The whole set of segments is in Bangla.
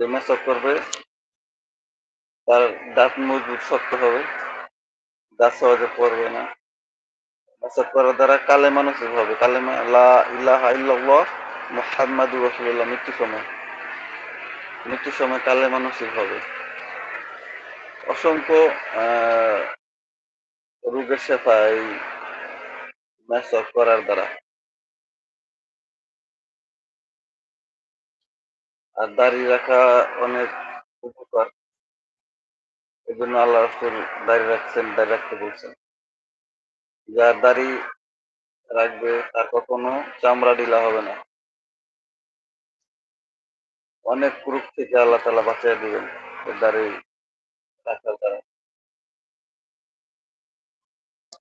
যে করবে, তার দাঁত মজবুত শক্ত হবে, দাঁত সহজে পড়বে না। মেসঅপ করার দ্বারা কালে মানুষের হবে। কালেমা লা ইলাহা ইল্লাল্লাহ মুহাম্মাদুর রাসূলুল্লাহ, মৃত্যু সময়। মৃত্যুর সময় কালে মানুষের হবে। অসংখ্য রোগের শেফা এই মেসঅপ করার দ্বারা আর দাড়ি রাখা অনেক উপকার। এই জন্য আল্লাহ রসুল দাড়ি রাখছেন, দাড়ি রাখতে বলছেন। যার দাড়ি রাখবে, তার কখনো চামড়া ঢিলা হবে না। অনেক রূপ থেকে আল্লাহ তালা বাঁচিয়ে দিবেন দাড়ি রাখার দ্বারা।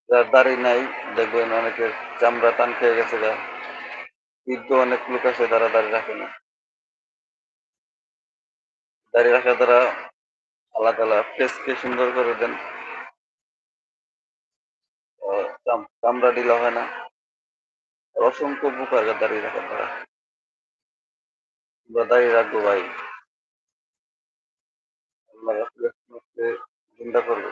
যার দাড়ি নাই, দেখবেন অনেকের চামড়া টান খেয়ে গেছে যা বৃদ্ধ অনেক লোক আছে, তারা দাড়ি রাখে না। দাড়ি রাখার দ্বারা আল্লাহ তালা ফেসকে সুন্দর করে দেন। চামড়া ঢিলা হয় না। অসংখ্য উপকার দাঁড়িয়ে রাখার দ্বারা। আমরা দাঁড়িয়ে রাখব ভাই। জিন্দা করব।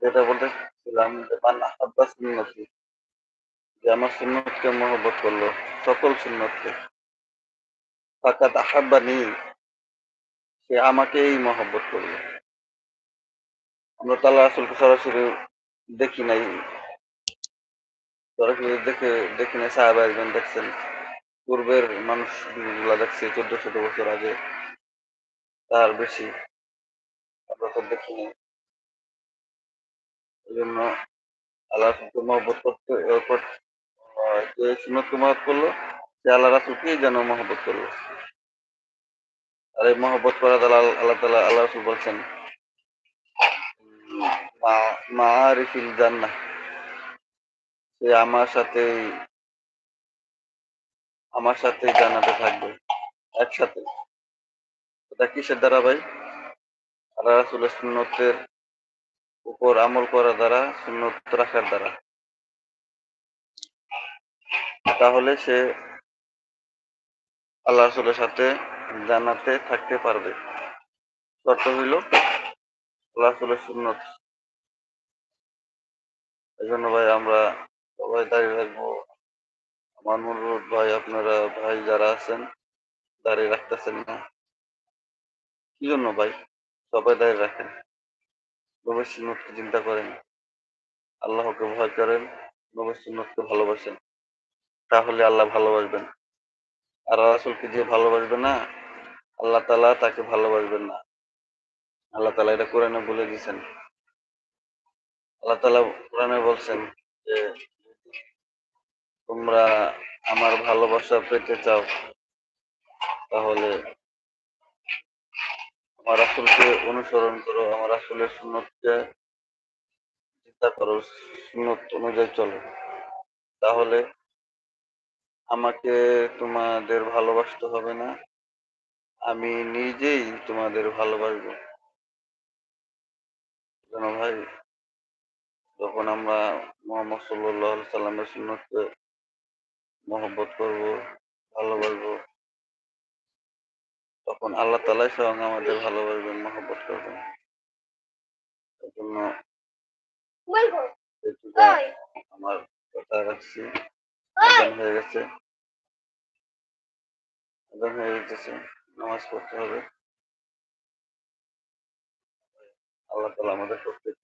যেটা বলতেছিলাম যে, মান আহাব্বা সুন্নতি যে আমার সুন্নতকে মহব্বত করল, সকল সুন্নতকে। ফাকাত আহাব্বা নি সে আমাকেই মহব্বত করবে। আমরা তো আল্লাহ রাসূলকে সরাসরি দেখি নাই। সরাসরি দেখে, দেখি নাই, সাহাবা একজন দেখছেন। পূর্বের মানুষগুলা দেখছে চোদ্দ শত বছর আগে, তার বেশি। আমরা তো দেখিনি এই জন্য আল্লাহ রাসূলকে মহব্বত করতে যে সুন্নতকে মহব্বত করল, সে আল্লাহ রাসূলকেই যেন মহব্বত করল। এই মহব্বত করা আল- আল্লাহ তালা, আল্লাহ রাসূল বলছেন, মা আরিফিল জান্নাহ। সে আমার সাথে আমার সাথে জান্নাতে থাকবে, একসাথে। এটা কিসের দ্বারা ভাই? আল্লাহ রাসূলের সুন্নতের উপর আমল করা দ্বারা, সুন্নত রাখার দ্বারা। তাহলে সে আল্লাহ রাসূলের সাথে জান্নাতে থাকতে পারবে। শর্ত হইল, আল্লাহ সুন্নত। এই জন্য ভাই, আমরা সবাই দাঁড়িয়ে রাখব আমার ভাই, আপনারা ভাই যারা আছেন, দাঁড়িয়ে রাখতেছেন না। কি জন্য ভাই? সবাই দাঁড়িয়ে রাখেন। নবীর সুন্নতকে চিন্তা করেন। আল্লাহকে ভয় করেন, নবীর সুন্নতকে ভালোবাসেন। তাহলে আল্লাহ ভালোবাসবেন। আর রাসূলকে যে ভালোবাসবে না আল্লাহ তালা তাকে ভালোবাসবেন না। আল্লাহ তালা এটা কোরআনে বলে দিয়েছেন। আল্লাহ তাআলা কোরআনে বলছেন যে, তোমরা আমার ভালোবাসা পেতে চাও, তাহলে আমার রাসূলকে অনুসরণ করো, আমার রাসূলের সুন্নতকে চিন্তা করো, সুন্নত অনুযায়ী চলো। তাহলে আমাকে তোমাদের ভালোবাসতে হবে না আমি নিজেই তোমাদের ভালোবাসবো। যেন ভাই? যখন আমরা মোহাম্মদ সাল্লাহ সাল্লামের সুন্নতকে মহব্বত করব ভালোবাসবো তখন আল্লাহ তালাই স্বয়ং আমাদের ভালোবাসবেন মহব্বত করবেন। জন্য আমার কথা রাখছি। হয়ে গেছে। হয়ে গেছে। নামাজ পড়তে হবে। আল্লাহ তালা আমাদের প্রত্যেক